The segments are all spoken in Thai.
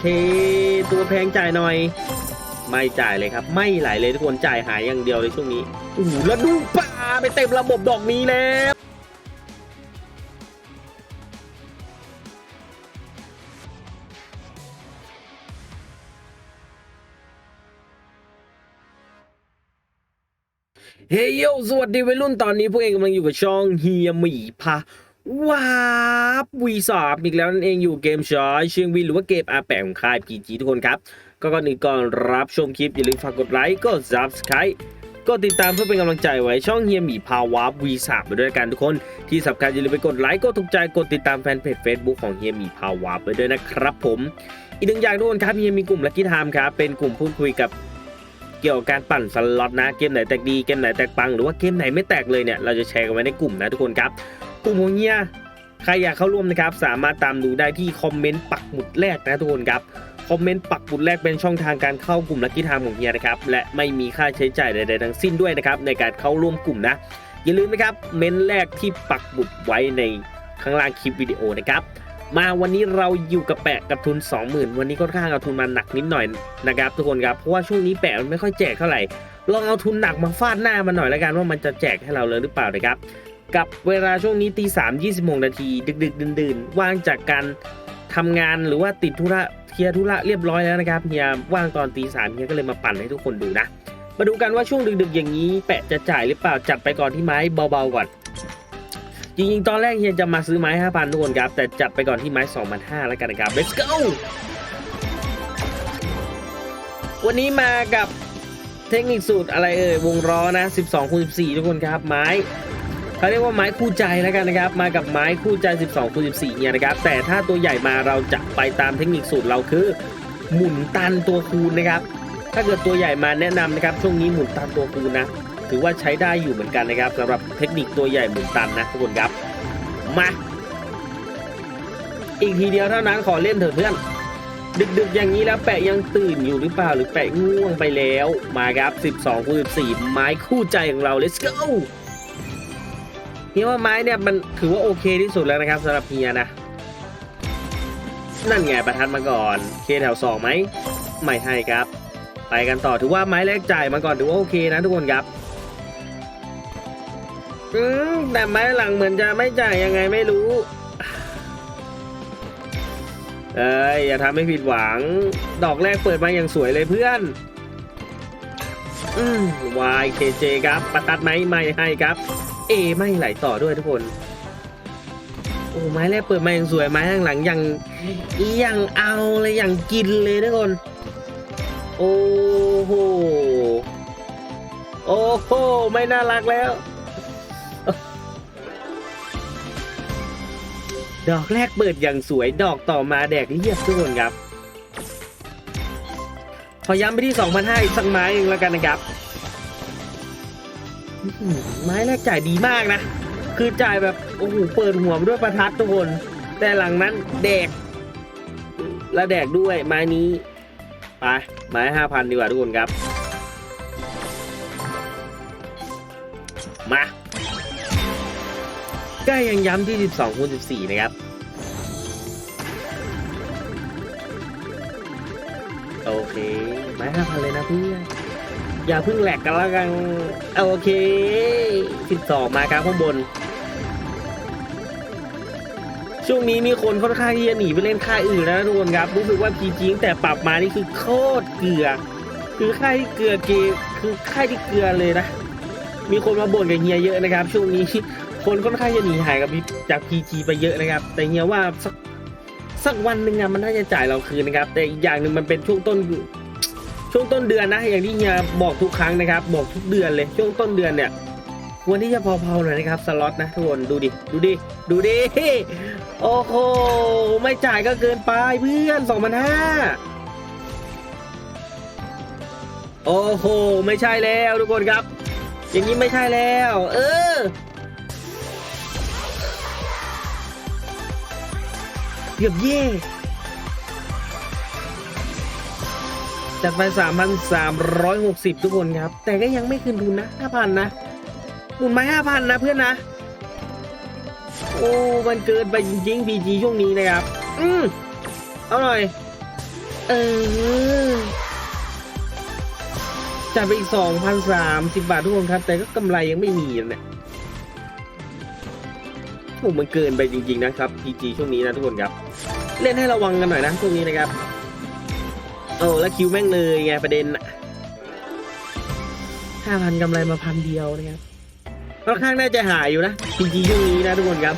เค ตัวแพงจ่ายหน่อย ไม่จ่ายเลยครับ ไม่ไหลเลยทุกคนจ่ายหายอย่างเดียวเลยช่วงนี้โอ้โหแล้วดูปลาไปเต็มระบบดอกนี้แล้วเฮ้ยโยสวัสดีวัยรุ่นตอนนี้พวกเองกำลังอยู่กับช่องเฮียหมีพา ว้าบวีสอบอีกแล้วนั่นเองอยู่เกมชอยเชียงวินหรือว่าเกมอาแปะของค่ายพีจีทุกคนครับ ก็ก่อนอื่นก่อนรับชมคลิป อย่าลืมฝากกดไลค์กด subscribe ก็ติดตามเพื่อเป็นกำลังใจไว้ช่องเฮียหมีพาวาร์วีสามไปด้วยกันทุกคน ที่สำคัญอย่าลืมไปกดไลค์กดถูกใจกดติดตามแฟนเพจ Facebook ของเฮียหมีพาวาร์ไปด้วยนะครับผมอีกหนึ่งอย่างทุกคนครับเฮียมีกลุ่มลักกี้ไทม์ครับเป็นกลุ่มพูดคุยกับเกี่ยวกับการปั่นสล็อตนะเกมไหนแตกดีเกมไหนแตกปังหรือว่าเกมไหนไม่แตกเลยเนี่ยเราจะแชร์กันไว้ในกลุ่มนะทุกคนครับ กลุ่มของเฮียใครอยากเข้าร่วมนะครับ สามารถตามดูได้ที่คอมเมนต์ปักหมุดแรกนะทุกคนครับคอมเมนต์ปักหมุดแรกเป็นช่องทางการเข้ากลุ่มลักกี้ไทม์ของเฮียนะครับและไม่มีค่าใช้จ่ายใดๆทั้งสิ้นด้วยนะครับในการเข้าร่วมกลุ่มนะ อย่าลืมนะครับเมนต์แรกที่ปักหมุดไว้ในข้างล่างคลิปวิดีโอนะครับมาวันนี้เราอยู่กับแปะกับทุน 20,000 วันนี้ค่อนข้างเอาทุนมาหนักนิดหน่อยนะครับทุกคนครับเพราะว่าช่วงนี้แปะมันไม่ค่อยแจกเท่าไหร่ลองเอาทุนหนักมาฟาดหน้ามันหน่อยแล้วกันว่ามันจะแจกให้เราเลยหรือเปล่านะครับ กับเวลาช่วงนี้ตีสามยี่สิบโมงนาทีดึกดึกดื่นๆ ว่างจากการทำงานหรือว่าติดธุระเคลียร์ธุระเรียบร้อยแล้วนะครับเฮียว่างตอนตีสามเฮียก็เลยมาปั่นให้ทุกคนดูนะ มาดูกันว่าช่วงดึกๆอย่างนี้ แปะจะจ่ายหรือเปล่าจัดไปก่อนที่ไม้เบาๆก่อน จริงๆ ตอนแรกเฮียจะมาซื้อไม้5,000ทุกคนครับ แต่จัดไปก่อนที่ไม้2,500แล้วกันนะครับ let's go วันนี้มากับเทคนิคสูตรอะไรเอ่ยวงล้อนะ 12คูณ14 ทุกคนครับไม้ เขาเรียกว่าไม้คู่ใจแล้วกันนะครับ มากับไม้คู่ใจ 12คูณ14เนี่ยนะครับ แต่ถ้าตัวใหญ่มาเราจะไปตามเทคนิคสูตรเราคือ หมุนตันตัวคูณนะครับ ถ้าเกิดตัวใหญ่มาแนะนำนะครับ ช่วงนี้หมุนตันตัวคูณนะ ถือว่าใช้ได้อยู่เหมือนกันนะครับสำหรับเทคนิคตัวใหญ่หมุนตันนะทุกคนครับ มา อีกทีเดียวเท่านั้นขอเล่นเถอะเพื่อนดึกๆ อย่างนี้แล้วแปะยังตื่นอยู่หรือเปล่าหรือแปะง่วงไปแล้ว มาครับ 12คูณ14 ไม้คู่ใจของเรา let's go เฮียว่าไม้เนี่ยมันถือว่าโอเคที่สุดแล้วนะครับสำหรับเฮียนะ นั่นไงประทัดมาก่อน เคแถวสองไหมไม่ให้ครับ ไปกันต่อถือว่าไม้แรกจ่ายมาก่อนถือว่าโอเคนะทุกคนครับอืมแต่ไม้หลังเหมือนจะไม่จ่ายยังไงไม่รู้เอ้ยอย่าทำให้ผิดหวัง ดอกแรกเปิดมาอย่างสวยเลยเพื่อน อืม YKJ ครับประตัดไหมไม่ให้ครับ เอไม่ไหลต่อด้วยทุกคน โอ้ไม้แรกเปิดมาอย่างสวยไม้ข้างหลังยังยังเอาเลยยังกินเลยทุกคน โอ้โหโอ้โหไม่น่ารักแล้ว ดอกแรกเปิดอย่างสวยดอกต่อมาแดกเรียบทุกคนครับ ขอย้ำไปที่2,500อีกสักไม้หนึ่งแล้วกันนะครับ ไม้แรกจ่ายดีมากนะ คือจ่ายแบบโอ้โหเปิดหัวด้วยประทัดทุกคน แต่หลังนั้นแดกและแดกด้วยไม้นี้ไปไม้ห้าพันดีกว่าทุกคนครับ มาก็ยังย้ำที่ 12คูณ14 นะครับ โอเค ไม้ห้าพันเลยนะเพื่อน อย่าเพิ่งแหลกกันแล้วกันโอเค12มาครับข้างบน ช่วงนี้มีคนค่อนข้างที่จะหนีไปเล่นค่ายอื่นแล้วทุกคนครับ รู้สึกว่าพีจีตั้งแต่ปรับมานี่คือโคตรเกลือ คือค่ายที่เกลือเกคือค่ายที่เกลือเลยนะ มีคนมาบ่นกับเฮียเยอะนะครับ ช่วงนี้คนค่อนข้างจะหนีหายกับจากพีจีไปเยอะนะครับ แต่เฮียว่าสักสักวันหนึ่งอะมันน่าจะจ่ายเราคืนนะครับ แต่อีกอย่างหนึ่งมันเป็นช่วงต้น ช่วงต้นเดือนนะ อย่างที่เฮียบอกทุกครั้งนะครับ บอกทุกเดือนเลย ช่วงต้นเดือนเนี่ยควรที่จะพอๆหน่อยนะครับสล็อตนะทุกคนดูดิดูดิดูดิโอ้โหไม่จ่ายก็เกินไปเพื่อนสองพันห้าโอ้โหไม่ใช่แล้วทุกคนครับ อย่างนี้ไม่ใช่แล้ว เออเกือบเย่ จัดไป 3,360 ทุกคนครับ แต่ก็ยังไม่คืนทุนนะ 5,000 นะหมุนไม้5,000 นะเพื่อนนะ โอ้ มันเกินไปจริงๆ PG ช่วงนี้นะครับ อืมเอาหน่อย เออจ่ายไปอีกสองพันสามสิบบาททุกคนครับ แต่ก็กำไรยังไม่มีนะเนี่ยโอ้มันเกินไปจริง ๆ นะครับ PG ช่วงนี้นะทุกคนครับ เล่นให้ระวังกันหน่อยนะช่วงนี้นะครับ โอ้แล้วคิวแม่งเลยไงประเด็นห้าพันกำไรมาพันเดียวนะครับค่อนข้างน่าจะหายอยู่นะ PG ช่วงนี้นะทุกคนครับ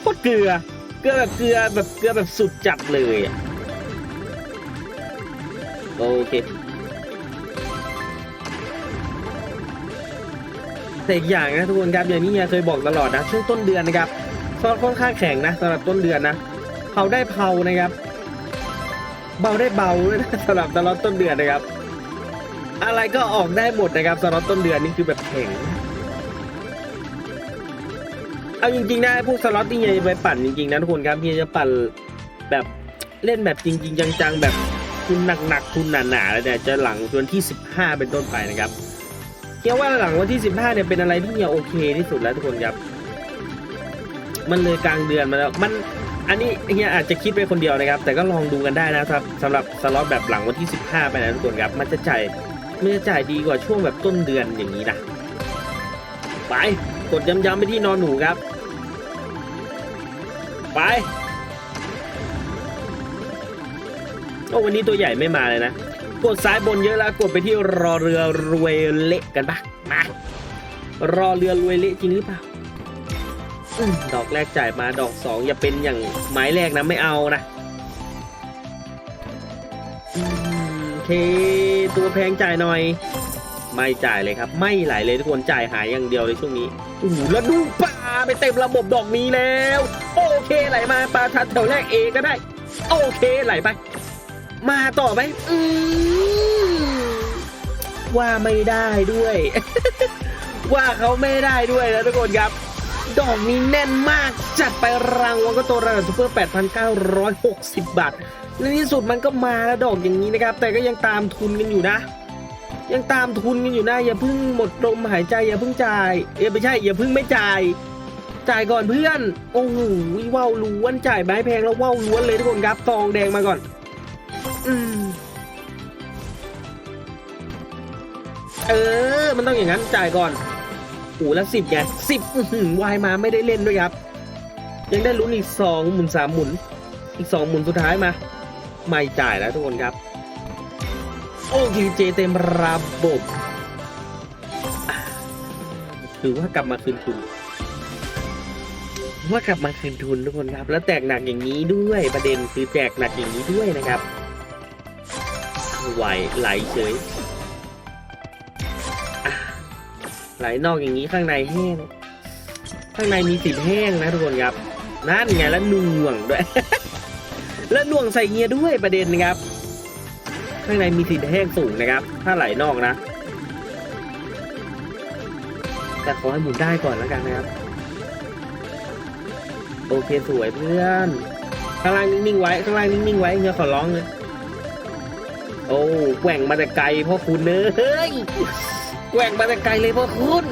โคตรเกลือ เกลือแบบเกลือแบบเกลือแบบสุดจัดเลยอะโอเคแต่อีกอย่างนะทุกคนครับอย่างนี้เฮียเคยบอกตลอดนะช่วงต้นเดือนนะครับซอสค่อนข้างแข็งนะสำหรับต้นเดือนนะเผาได้เผานะครับ เบาได้เบาด้วยนะสำหรับตลอดต้นเดือนนะครับ อะไรก็ออกได้หมดนะครับสำหรับต้นเดือนนี่คือแบบแข็งเอาจริงๆนะพวกสล็อตที่เฮียไปปั่นจริงๆนะทุกคนครับเฮียจะปั่นแบบเล่นแบบจริง ๆ จังๆ แบบทุนหนักๆทุนหนาๆแล้วเนี่ยจะหลังวันที่ 15 เป็นต้นไปนะครับเฮียว่าหลังวันที่ 15เนี่ยเป็นอะไรที่เฮียโอเคที่สุดแล้วทุกคนครับ มันเลยกลางเดือนมาแล้วมัน อันนี้เฮียอาจจะคิดไปคนเดียวนะครับ แต่ก็ลองดูกันได้นะครับสำหรับสล็อตแบบหลังวันที่ 15 ไปนะทุกคนครับ มันจะจ่ายมันจะจ่ายดีกว่าช่วงแบบต้นเดือนอย่างนี้นะ ไป กดย้ำๆไปที่นอนหนูครับ ไปโอ้วันนี้ตัวใหญ่ไม่มาเลยนะ กดซ้ายบนเยอะแล้วกดไปที่รอเรือรวยเละกันปะมารอเรือรวยเละจริงหรือเปล่า ดอกแรกจ่ายมาดอกสองอย่าเป็นอย่างไม้แรกนะไม่เอานะโอเค ตัวแพงจ่ายหน่อย ไม่จ่ายเลยครับ ไม่ไหลเลยทุกคนจ่ายหายอย่างเดียวเลยช่วงนี้โอ้โหแล้วดูปลาไปเต็มระบบดอกนี้แล้ว โอเคไหลมาปลาทัดแถวแรกเอก็ได้ โอเคไหลไป มาต่อไหมอืมว่าไม่ได้ด้วย ว่าเขาไม่ได้ด้วยนะทุกคนครับ ดอกนี้แน่นมาก จัดไปรางวัลก็ตัวระดับซูเปอร์ 8,960 บาท ในที่สุดมันก็มาแล้วดอกอย่างนี้นะครับ แต่ก็ยังตามทุนกันอยู่นะ ยังตามทุนกันอยู่นะ อย่าเพิ่งหมดลมหายใจ อย่าเพิ่งจ่าย เอ้ยไม่ใช่ อย่าเพิ่งไม่จ่าย จ่ายก่อนเพื่อน โอ้โหว่าวล้วนจ่ายไม้แพงแล้วว่าวล้วนเลยทุกคนครับซองแดงมาก่อน อืมเออ มันต้องอย่างนั้นจ่ายก่อน โอ้แล้วสิบไงสิบวายมาไม่ได้เล่นด้วยครับ ยังได้ลุ้นอีกสองหมุนสามหมุน อีกสองหมุนสุดท้ายมา ไม่จ่ายแล้วทุกคนครับโอเคเจเต็มระบบถือว่ากลับมาคืนทุน ว่ากลับมาคืนทุนทุกคนครับ แล้วแตกหนักอย่างนี้ด้วยประเด็นคือแตกหนักอย่างนี้ด้วยนะครับไหวไหลเฉย ไหลนอกอย่างนี้ข้างในแห้ง ข้างในมีสิบแห้งนะทุกคนครับนั่นไงแล้วหน่วงด้วย แล้วหน่วงใส่เงียด้วยประเด็นนะครับ ข้างในมีสิทธิ์แห้งสูงนะครับ ถ้าไหลนอกนะแต่ขอให้หมุนได้ก่อนแล้วกันนะครับ โอเคสวยเพื่อน ข้างล่างนิ่งๆไว้ ข้างล่างนิ่งๆไว้เฮียขอร้องเลยโอ้แกว่งมาแต่ไกลพ่อคุณเอ้ย แกว่งมาแต่ไกลเลยพ่อคุณ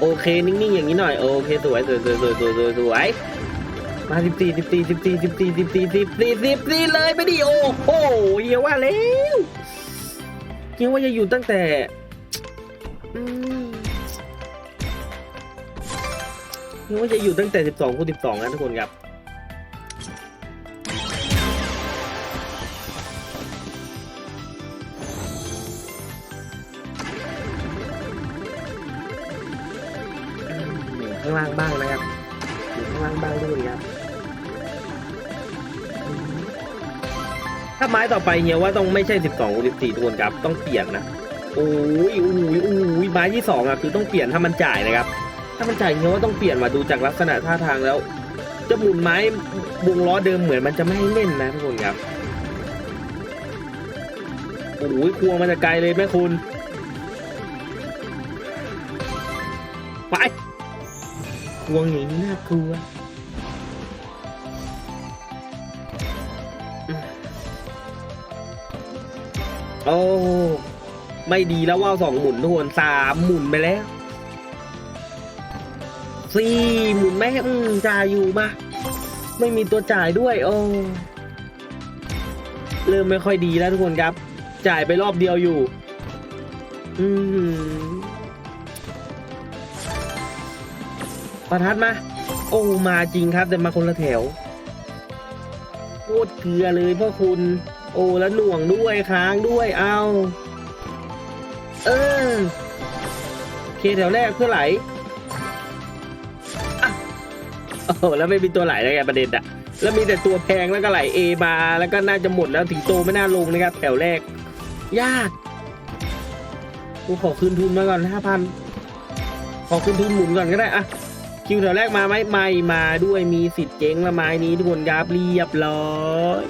โอเค นิ่งๆ อย่างนี้หน่อย โอเค สวยสวยสวยสวยสวยสวยสวยมาสิบสี่สิบสี่สิบสี่สิบสี่สิบสี่สิบสี่สิบสี่เลยไปดิโอ้โหเฮียว่าแล้วเฮียว่าจะอยู่ตั้งแต่อืมนึกว่าจะอยู่ตั้งแต่12คูณ12นะทุกคนครับ ข้างล่างบ้างนะครับอยู่ข้างล่างบ้างด้วยครับถ้าไม้ต่อไปเฮียว่าต้องไม่ใช่ 12คูณ14ทุกคนครับ ต้องเปลี่ยนนะโอ้ยโอ้ยโอ้ยไม้ที่สองอะคือต้องเปลี่ยนถ้ามันจ่ายนะครับ ถ้ามันจ่ายเงี้ยว่าต้องเปลี่ยนมาดูจากลักษณะท่าทางแล้วจะหมุนไม้วงล้อเดิมเหมือนมันจะไม่ให้เล่นนะทุกคนครับโอ้ยควงมันจะไกลเลยแม่คุณไป วงอย่างนี้น่ากลัวโอ้ไม่ดีแล้วว่าวสองหมุนทุกคนสามหมุนไปแล้วสี่หมุนแม่อืมจ่ายอยู่มาไม่มีตัวจ่ายด้วย โอ้เริ่มไม่ค่อยดีแล้วทุกคนครับ จ่ายไปรอบเดียวอยู่ อืม ประทัดมา โอ้มาจริงครับ แต่มาคนละแถวโคตรเกลือเลยพ่อคุณ โอ้แล้วหน่วงด้วยค้างด้วยเอาเออเคแถวแรกเพื่อไหลโอ้แล้วไม่มีตัวไหลแล้วไงประเด็นอะแล้วมีแต่ตัวแพงแล้วก็ไหลเอมาแล้วก็น่าจะหมดแล้วถึงโตไม่น่าลงนะครับ แถวแรก ยากกูขอคืนทุนมาก่อนห้าพันขอคืนทุนหมุนก่อนก็ได้อะ คิวแถวแรกมาไหมไม่มาด้วยมีสิทธิ์เจ๊งละไม้นี้ทุกคนครับเรียบร้อย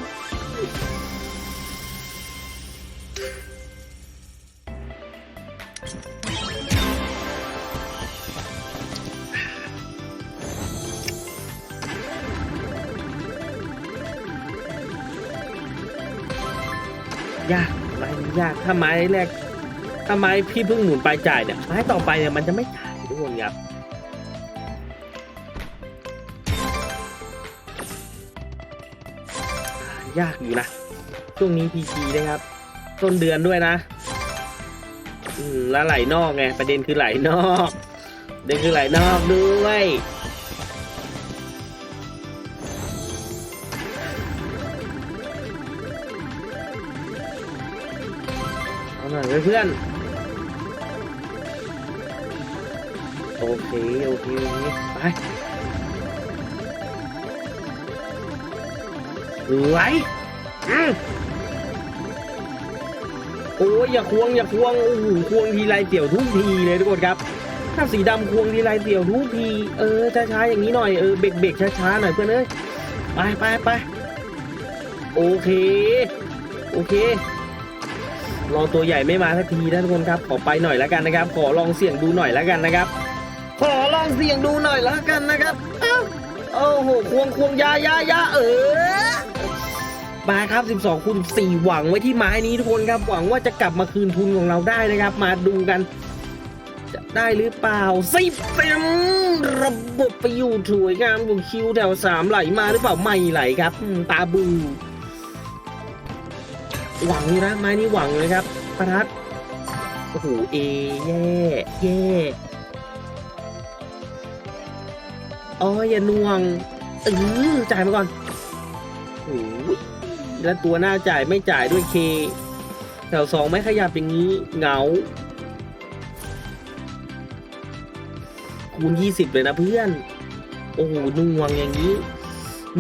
ยากไม้ยากถ้าไม้แรกถ้าไม้พี่เพิ่งหมุนไปจ่ายเนี่ยไม้ต่อไปเนี่ยมันจะไม่จ่ายทุกคนครับ ยากอยู่นะ ช่วงนี้พีจีนะครับ ต้นเดือนด้วยนะ อืมแล้วไหลนอกไง ประเด็นคือไหลนอกเด็นคือไหลนอกด้วยเอาหน่อยเพื่อนโอเค โอเคโอเคไป ไหลอืมโอ้ยอย่าควงอย่าควงโอ้โหควงทีไรเสี่ยวทุกทีเลยทุกคนครับ ถ้าสีดำควงทีไรเสี่ยวทุกที เออช้าๆอย่างนี้หน่อยเออเบรกเบรกช้าๆหน่อยเพื่อนเอ้ยไปไปไปโอเค โอเครอตัวใหญ่ไม่มาสักทีนะทุกคนครับขอไปหน่อยแล้วกันนะครับ ขอลองเสี่ยงดูหน่อยแล้วกันนะครับ ขอลองเสี่ยงดูหน่อยแล้วกันนะครับอ้าวโอ้โหควงควงยายายาเออ มาครับ12คูณ14 หวังไว้ที่ไม้นี้ทุกคนครับ หวังว่าจะกลับมาคืนทุนของเราได้นะครับ มาดูกัน จะได้หรือเปล่าสิบเต็มระบบไปอยู่ถวยงามบุคิวแถวสามไหลมาหรือเปล่าไม่ไหลครับตาบูหวังอยู่นะไม้นี้หวังเลยครับประทัดโอ้โหเอแย่แย่อ๋ออย่าน่วงเออจ่ายมาก่อนโอ้ย แล้วตัวหน้าจ่ายไม่จ่ายด้วยเคแถวสองไม่ขยับอย่างนี้เหงา คูณยี่สิบเลยนะเพื่อน โอ้โหน่วงอย่างนี้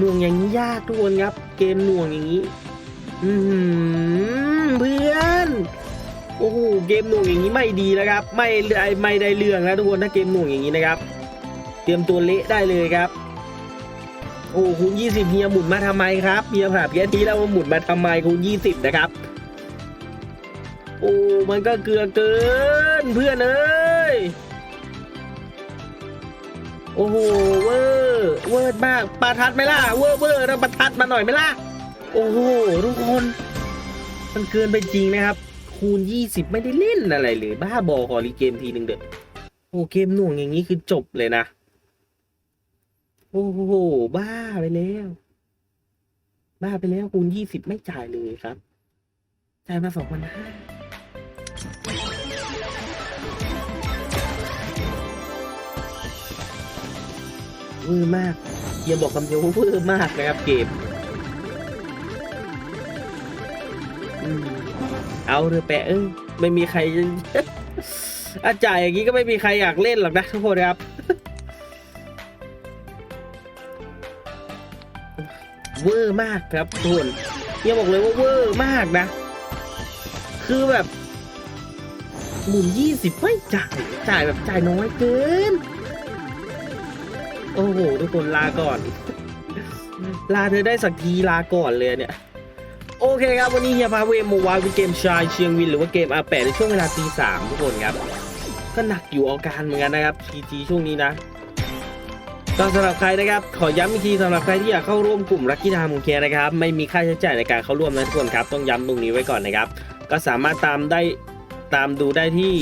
น่วงอย่างนี้ยากทุกคนครับ เกมน่วงอย่างนี้ อืมเพื่อนโอ้โหเกมหน่วงอย่างนี้ไม่ดีนะครับ ไม่ได้ไม่ได้เรื่องนะทุกคนถ้าเกมหน่วงอย่างนี้นะครับ เตรียมตัวเละได้เลยครับ โอ้คูณยี่สิบเฮียหมุนมาทำไมครับเฮียถามแค่นี้แล้วว่าหมุนมาทำไมคูณยี่สิบนะครับ โอ้มันก็เกลือเกินเพื่อนเอ้ยโอ้โหเวอร์เวอร์มากประทัดไหมล่ะเวอร์เวอร์แล้วประทัดมาหน่อยไหมล่ะโอ้โหทุกคน มันเกินไปจริงนะครับ คูณ 20 ไม่ได้เล่นอะไรเลย บ้าบอขอรีเกมทีหนึ่งเด้อโอ้เกมหน่วงอย่างนี้คือจบเลยนะ โอ้โห บ้าไปแล้ว บ้าไปแล้วคูณ20ไม่จ่ายเลยครับ จ่ายมาสองพันห้าเวอร์มากอย่าบอกคำเดียวว่าเวอร์มากนะครับเกมอเอาเถอแปะเอ้ยไม่มีใครอาจ่ายอย่างนี้ก็ไม่มีใครอยากเล่นหรอกนะทุกคนครับ เวอร์มากครับทุกคนยังบอกเลยว่าเวอร์มากนะ คือแบบหมุนยี่สิบไม่จ่าย จ่ายแบบจ่ายน้อยเกิน โอ้โห ทุกคนลาก่อน ลาเธอได้สักทีลาก่อนเลยเนี่ยโอเคครับ วันนี้เฮียพาเวมมาวาวิเกมชายเชียงวินหรือว่าเกมอาแปดในช่วงเวลาตีสามทุกคนครับ ก็หนักอยู่อาการเหมือนกันนะครับ PG ช่วงนี้นะ ก็สำหรับใครนะครับ ขอย้ำอีกทีสำหรับใครที่อยากเข้าร่วมกลุ่มรักกี้ทามของเคนะครับ ไม่มีค่าใช้จ่ายในการเข้าร่วมนะทุกคนครับ ต้องย้ำตรงนี้ไว้ก่อนนะครับ ก็สามารถตามได้ตามดูได้ที่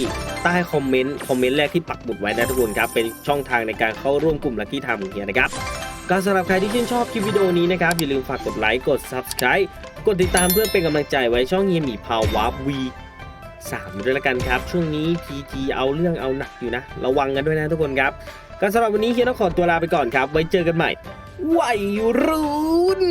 ใต้คอมเมนต์คอมเมนต์แรกที่ปักหมุดไว้นะทุกคนครับ เป็นช่องทางในการเข้าร่วมกลุ่มลักที่ทำมของเฮียนะครับก็สำหรับใครที่ชื่นชอบคลิปวิดีโอนี้นะครับ อย่าลืมฝากกดไลค์กด Subscribe กดติดตามเพื่อเป็นกำลังใจไว้ช่องเฮียหมีพาวเวอร์วีสามด้วยละกันครับ ช่วงนี้พีจีเอาเรื่องเอาหนักอยู่นะ ระวังกันด้วยนะทุกคนครับ กันสำหรับวันนี้เฮียต้องขอตัวลาไปก่อนครับ ไว้เจอกันใหม่วัยรุ่น